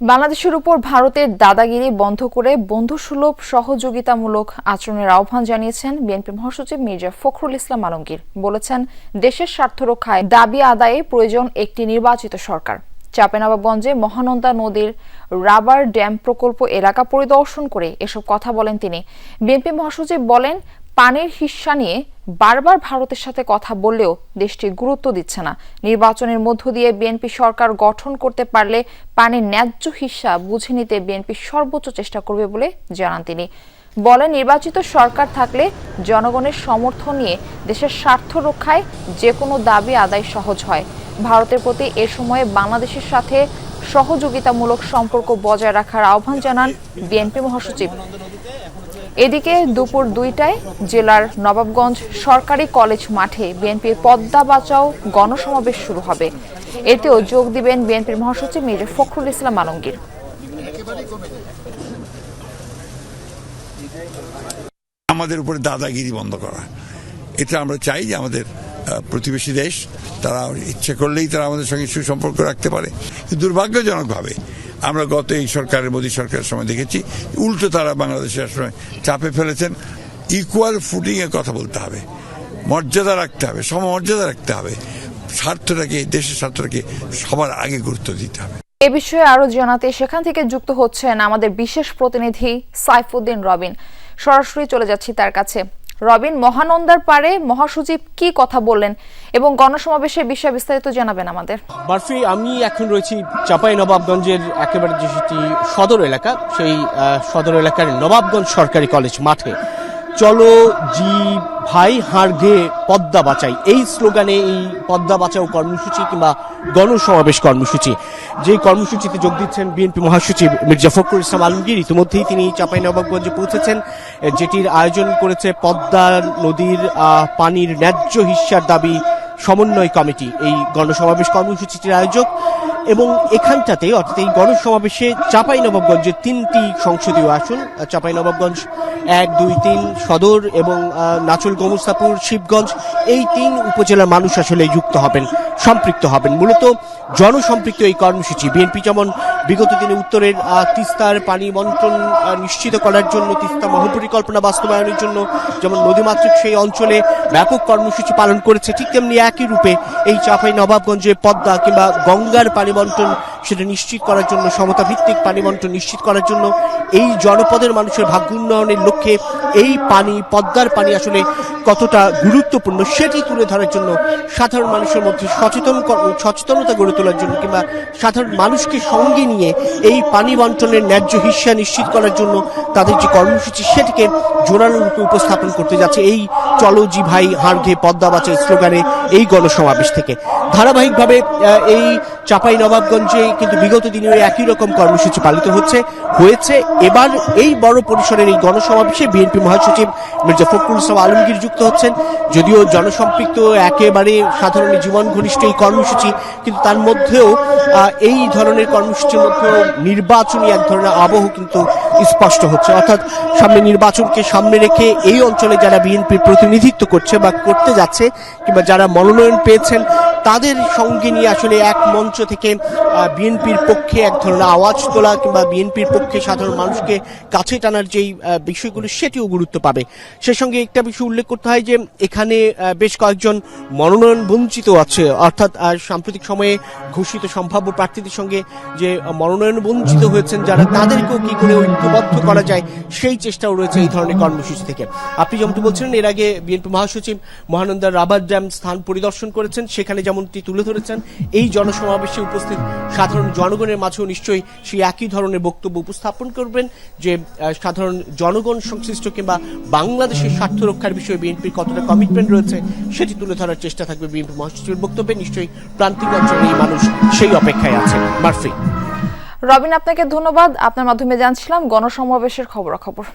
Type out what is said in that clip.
বাংলাদেশের উপর ভারতের দাদাগিরি বন্ধ করে বন্ধুসুলভ সহযোগিতামূলক আচরণের আহ্বান জানিয়েছেন বিএনপি মহাসচিব মির্জা ফখরুল ইসলাম আলমগীর। বলেছেন, দেশের স্বার্থ রক্ষায় দাবি আদায়ে প্রয়োজন একটি নির্বাচিত সরকার। চাঁপাইনবাবগঞ্জে মহানন্দা নদীর রাবার ড্যাম প্রকল্প এলাকা পরিদর্শন করে এসব কথা বলেন তিনি। বিএনপি মহাসচিব বলেন পানির হিস্সা নিয়ে বারবার ভারতের সাথে কথা বললেও দেশটি গুরুত্ব দিচ্ছে না। নির্বাচনের মধ্য দিয়ে বিএনপি সরকার গঠন করতে পারলে পানির ন্যায্য হিস্সা বুঝে নিতে বিএনপি সর্বোচ্চ চেষ্টা করবে বলে জানান তিনি। বলেন নির্বাচিত সরকার থাকলে জনগণের সমর্থন নিয়ে দেশের স্বার্থ রক্ষায় যে কোনো দাবি আদায় সহজ হয়। ভারতের প্রতি এ সময়ে বাংলাদেশের সাথে সহযোগিতামূলক সম্পর্ক বজায় রাখার আহ্বান জানান বিএনপি মহাসচিব। এদিকে দুপুর দুইটায় জেলার নবাবগঞ্জ সরকারি কলেজ মাঠে বিএনপির পদ্মা বাঁচাও গণসমাবেশ শুরু হবে। এতেও যোগ দিবেন বিএনপির মহাসচিব মির্জা ফখরুল ইসলাম আলমগীর। আমাদের উপরে দাদাগিরি বন্ধ করা। এটা আমরা চাই যে আমাদের প্রতিবেশী দেশ, তারা ইচ্ছে করলেই তারা আমাদের সঙ্গে সুসম্পর্ক রাখতে পারে। দুর্ভাগ্যজনকভাবে আমরা গত এই সরকারের, মোদী সরকারের সময় দেখেছি, উল্টো তারা বাংলাদেশের সময় চাপে ফেলেছেন। ইকুয়াল ফুটিং এর কথা বলতে হবে। মর্যাদা রাখতে হবে, সমমর্যাদা রাখতে হবে। স্বার্থটাকে দেশের স্বার্থটাকে সবার আগে গুরুত্ব দিতে হবে। এ বিষয়ে আরও জানাতে সেখান থেকে যুক্ত হচ্ছেন আমাদের বিশেষ প্রতিনিধি সাইফুদ্দিন রবিন। সরাসরি চলে যাচ্ছি তার কাছে। রবিন, মহানন্দার পারে মহাসচিব কি কথা বললেন এবং গণসমাবেশের বিষয়ে বিস্তারিত জানাবেন আমাদের। বারফি আমি এখন রয়েছি চাপাই নবাবগঞ্জের একেবারে যেটি সদর এলাকা, সেই সদর এলাকার নবাবগঞ্জ সরকারি কলেজ মাঠে। চলো জি ভাই হাড় পদ্মা বাঁচাই। এই স্লোগানে এই পদ্মা বাঁচাও কর্মসূচি কিংবা গণসমাবেশ কর্মসূচি। যে কর্মসূচিতে যোগ দিচ্ছেন বিএনপি মহাসচিব মির্জা ফখরুল ইসলাম আলমগীর, ইতিমধ্যেই তিনি চাপাই নবাবগঞ্জে পৌঁছেছেন। যেটির আয়োজন করেছে পদ্মা নদীর পানির ন্যায্য হিস্যার দাবি সমন্বয় কমিটি। এই গণসমাবেশ কর্মসূচিটির আয়োজক এবং এখানটাতে, অর্থাৎ এই গণসমাবেশে চাপাই নবাবগঞ্জের তিনটি সংসদীয় আসন চাপাই নবাবগঞ্জ এক, দুই, তিন, সদর এবং নাচল গোমস্তাপুর, শিবগঞ্জ, এই তিন উপজেলার মানুষ আসলে যুক্ত হবেন, সম্পৃক্ত হবেন। মূলত জনসম্পৃক্ত এই কর্মসূচি, বিএনপি যেমন বিগত দিনে উত্তরের তিস্তার পানি বন্টন নিশ্চিত করার জন্য তিস্তা মহাপরিকল্পনা বাস্তবায়নের জন্য যেমন নদীমাতৃক সেই অঞ্চলে ব্যাপক কর্মসূচি পালন করেছে, ঠিক তেমনি একই রূপে এই চাপাই নবাবগঞ্জে পদ্মা কিংবা গঙ্গার পানি বন্টন সেটা নিশ্চিত করার জন্য সমতা ভিত্তিক পানি বন্টন নিশ্চিত করার জন্য, এই জনপদের মানুষের ভাগ্য উন্নয়নের লক্ষ্যে এই পানি, পদ্মার পানি আসলে কতটা গুরুত্বপূর্ণ সেটি তুলে ধরার জন্য সাধারণ মানুষের মধ্যে সচেতন সচেতনতা গড়ে তোলার জন্য কিংবা সাধারণ মানুষকে সঙ্গে নিয়ে এই পানি বন্টনের ন্যায্য হিস্সা নিশ্চিত করার জন্য তাদের যে কর্মসূচি সেটিকে জোরালো রূপে উপস্থাপন করতে যাচ্ছে। এই চলো জি ভাই হাড় ঘে পদ্মা বাঁচাই স্লোগানে এই গণসমাবেশ থেকে। ধারাবাহিকভাবে এই চাপাই নবাবগঞ্জে কিন্তু বিগত দিনে একই রকম কর্মসূচি পালিত হচ্ছে। হয়েছে এবার এই বড় পরিসরের এই গণসমাবেশে বিএনপি মহাসচিব মির্জা ফখরুল ইসলাম আলমগীর যুক্ত হচ্ছেন। যদিও জনসম্পৃক্ত একেবারে সাধারণ জীবন ঘনিষ্ঠ এই কর্মসূচি, কিন্তু তার মধ্যেও এই ধরনের কর্মসূচির মধ্যেও নির্বাচনী এক ধরনের আবহ কিন্তু স্পষ্ট হচ্ছে। অর্থাৎ সামনে নির্বাচনকে সামনে রেখে এই অঞ্চলে যারা বিএনপির প্রতিনিধিত্ব করছে বা করতে যাচ্ছে কিংবা যারা মনোনয়ন পেয়েছেন তাদের সঙ্গে নিয়ে আসলে এক মঞ্চ থেকে বিএনপির পক্ষে এক ধরনের আওয়াজ তোলা কিংবা বিএনপির পক্ষে সাধারণ মানুষকে কাছে টানার যেই বিষয়গুলো সেটিও গুরুত্ব পাবে। সে সঙ্গে একটা বিষয় উল্লেখ করতে হয় যে, এখানে বেশ কয়েকজন মনোনয়ন বঞ্চিত আছে। অর্থাৎ সাম্প্রতিক সময়ে ঘোষিত সম্ভাব্য প্রার্থীদের সঙ্গে যে মনোনয়ন বঞ্চিত হয়েছেন যারা, তাদেরকেও কি করে ঐক্যবদ্ধ করা যায় সেই চেষ্টাও রয়েছে এই ধরনের কর্মসূচি থেকে। আপনি যেমনটি বলছিলেন, এর আগে বিএনপি মহাসচিব মহানন্দার রাবার ড্যাম স্থান পরিদর্শন করেছেন। সেখানে যেমনটি তুলে ধরেছেন, এই জনসমাবেশে উপস্থিত সাধারণ জনগণের মাঝেও নিশ্চয়ই সেই একই ধরনের বক্তব্য উপস্থাপন করবেন যে সাধারণ জনগণ সংশ্লিষ্ট কিংবা বাংলাদেশের স্বার্থ রক্ষার বিষয়ে বিএনপির কতটা কমিটমেন্ট রয়েছে সেটি তুলে ধরার চেষ্টা থাকবে বিএনপি মহাসচিবের বক্তব্যে। নিশ্চয়ই প্রান্তিক অঞ্চলে এই মানুষ সেই অপেক্ষায় আছে। মারফি। রবিন, আপনাকে ধন্যবাদ। আপনার মাধ্যমে জানছিলাম গণসমাবেশের খবরাখবর।